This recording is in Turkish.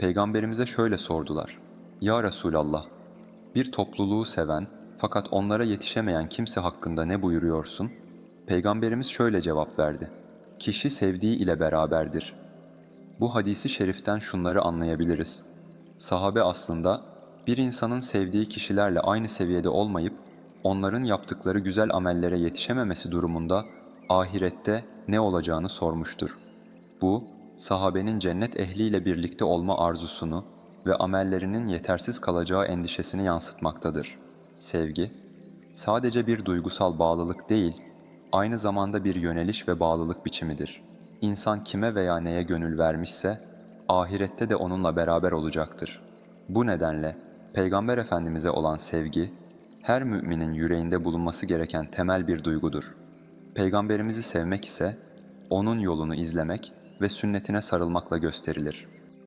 Peygamberimize şöyle sordular. Ya Resulallah, bir topluluğu seven fakat onlara yetişemeyen kimse hakkında ne buyuruyorsun? Peygamberimiz şöyle cevap verdi. Kişi sevdiği ile beraberdir. Bu hadisi şeriften şunları anlayabiliriz. Sahabe aslında bir insanın sevdiği kişilerle aynı seviyede olmayıp onların yaptıkları güzel amellere yetişememesi durumunda ahirette ne olacağını sormuştur. Bu, sahabenin cennet ehliyle birlikte olma arzusunu ve amellerinin yetersiz kalacağı endişesini yansıtmaktadır. Sevgi, sadece bir duygusal bağlılık değil, aynı zamanda bir yöneliş ve bağlılık biçimidir. İnsan kime veya neye gönül vermişse, ahirette de onunla beraber olacaktır. Bu nedenle Peygamber Efendimiz'e olan sevgi, her müminin yüreğinde bulunması gereken temel bir duygudur. Peygamberimizi sevmek ise, onun yolunu izlemek ve sünnetine sarılmakla gösterilir.''